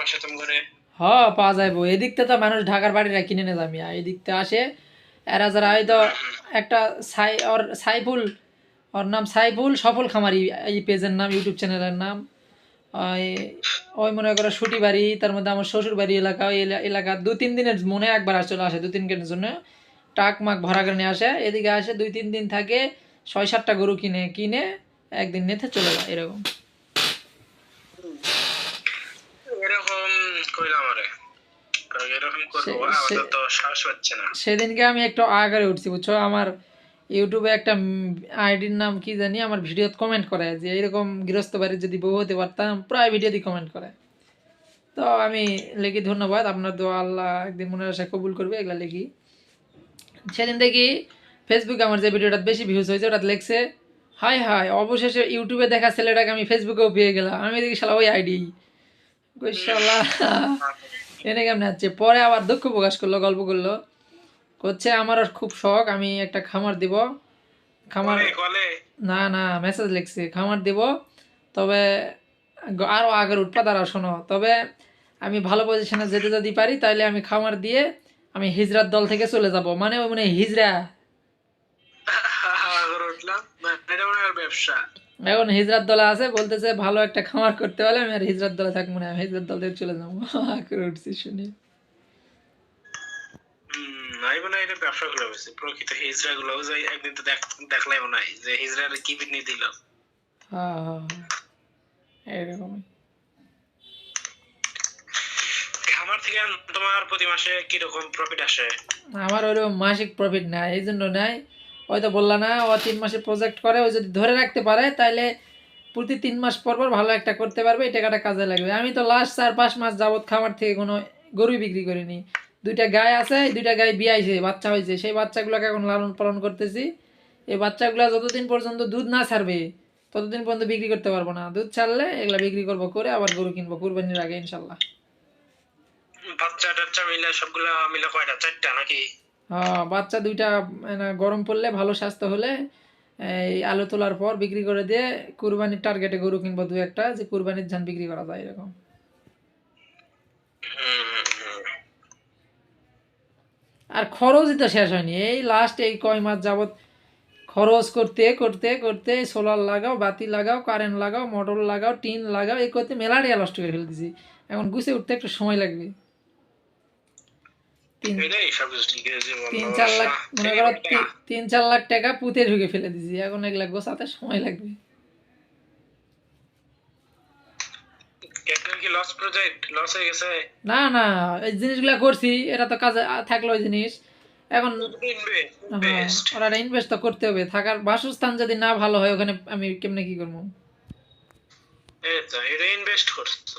পাশে হ পাওয়া এদিকতে তো মানুষ ঢাকার কিনে এদিকতে আসে, এরা যারা হয়তো একটা সাই ওর সাইফুল, ওর নাম সাইফুল সফল খামারি। এই পেজের নাম, ইউটিউব চ্যানেলের নাম। ওই মনে করো সুটি বাড়ি, তার মধ্যে আমার শ্বশুর বাড়ি এলাকা, ওই এলা- এলাকা। দু তিন দিনের মনে একবার চলে আসে দু তিন দিনের জন্য। টাক মাক ভরা করে নিয়ে আসে। এদিকে আসে দুই তিন দিন থাকে, ছয় সাতটা গরু কিনে কিনে একদিন নেতে চলে যায়, এরকম কইলাম আরে এরকম করব সে- আমাদের সে- তো সাহস হচ্ছে না সেদিনকে আমি একটু আগারে উঠছি বুঝছ? আমার ইউটিউবে একটা আইডির নাম কি জানি আমার ভিডিওতে কমেন্ট করে যে এরকম গৃহস্থ বাড়ির যদি বউ হতে পারতাম প্রায় ভিডিওতে কমেন্ট করে। তো আমি লিখি ধন্যবাদ আপনার দোয়া আল্লাহ একদিন মনে আশা কবুল করবে এগুলা লিখি। সেদিন দেখি ফেসবুকে আমার যে ভিডিওটা বেশি ভিউজ হয়েছে ওটা লেখছে হাই হাই অবশেষে ইউটিউবে দেখা ছেলেটাকে আমি ফেসবুকেও পেয়ে গেলাম। আমি দেখি শালা ওই আইডি শালা। এনে কেমন হচ্ছে পরে আবার দুঃখ প্রকাশ করল গল্প করল। করছে আমারও খুব শখ আমি একটা খামার দিব। খামার না না মেসেজ লিখছি। খামার দিব তবে গ- আরও আগের উৎপাদ আরও শোনো। তবে আমি ভালো পজিশনে যেতে যদি পারি তাহলে আমি খামার দিয়ে আমি হিজরার দল থেকে চলে যাব। মানে ওই মানে হিজরা। ব্যবসা। এখন হিজরার দলে আছে বলতেছে ভালো একটা খামার করতে হলে আমি আর হিজরার দলে থাকব না আমি হিজরার দল থেকে চলে যাব। করে উঠছি শুনি। হম মনে এটা ব্যবসা করে হয়েছে প্রকৃত হিজড়া গুলো যাই একদিন তো দেখলাই মনে হয় যে হিজড়ার কি বিটনি দিল। এরকমই। খামার থেকে তোমার প্রতি মাসে কীরকম প্রফিট আসে? আমার ওইরকম মাসিক প্রফিট নাই এই জন্য নাই। হয়তো বললা না, ও তিন মাসে প্রজেক্ট করে, ও যদি ধরে রাখতে পারে তাহলে প্রতি তিন মাস পর পর ভালো একটা করতে পারবে, এই টাকাটা কাজে লাগবে। আমি তো লাস্ট চার পাঁচ মাস যাবত খামার থেকে কোনো গরুই বিক্রি করিনি। দুইটা গায়ে আছে, দুইটা গায়ে বিয়াইছে বাচ্চা হয়েছে। সেই বাচ্চাগুলোকে এখন লালন পালন করতেছি। এই বাচ্চাগুলো যতদিন পর্যন্ত দুধ না ছাড়বে, ততদিন পর্যন্ত বিক্রি করতে পারব না। দুধ ছাড়লে এগুলা বিক্রি করব করে, আবার গরু কিনবো, কুরবানির আগে ইনশাল্লাহ। বাচ্চা টাচ্চা মিলে সবগুলা মিলে কয়টা? চারটা নাকি? বাচ্চা দুইটা মানে গরম পড়লে, ভালো স্বাস্থ্য হলে, এই আলু তোলার পর বিক্রি করে দিয়ে কুরবানির টার্গেটে গরু কিনবো দু একটা, যে কুরবানির ধান বিক্রি করা যায় এরকম। আর খরচই তো শেষ হয়নি। এই লাস্ট এই কয় মাস যাবত খরচ করতে করতে করতে সোলার লাগাও, বাতি লাগাও কারেন্ট লাগাও মোটর লাগাও, টিন লাগাও, এই করতে মেলাটিয়া নষ্ট করে ফেলতেছি। এখন গুছে উঠতে একটু সময় লাগবে। তিন চার লাখ মনে করো তিন চার লাখ টাকা পুঁতে ঢুকে ফেলে দিছি এখন এক লাখ গোছাতে সময় লাগবে। না না এই জিনিসগুলা করছি এটা তো কাজে থাকল ওই জিনিস। এখন হ্যাঁ, ওরা ইনভেস্ট তো করতে হবে থাকার বাসস্থান যদি না ভালো হয় ওখানে আমি কেমনে কি করব? এটা ইনভেস্ট করছ।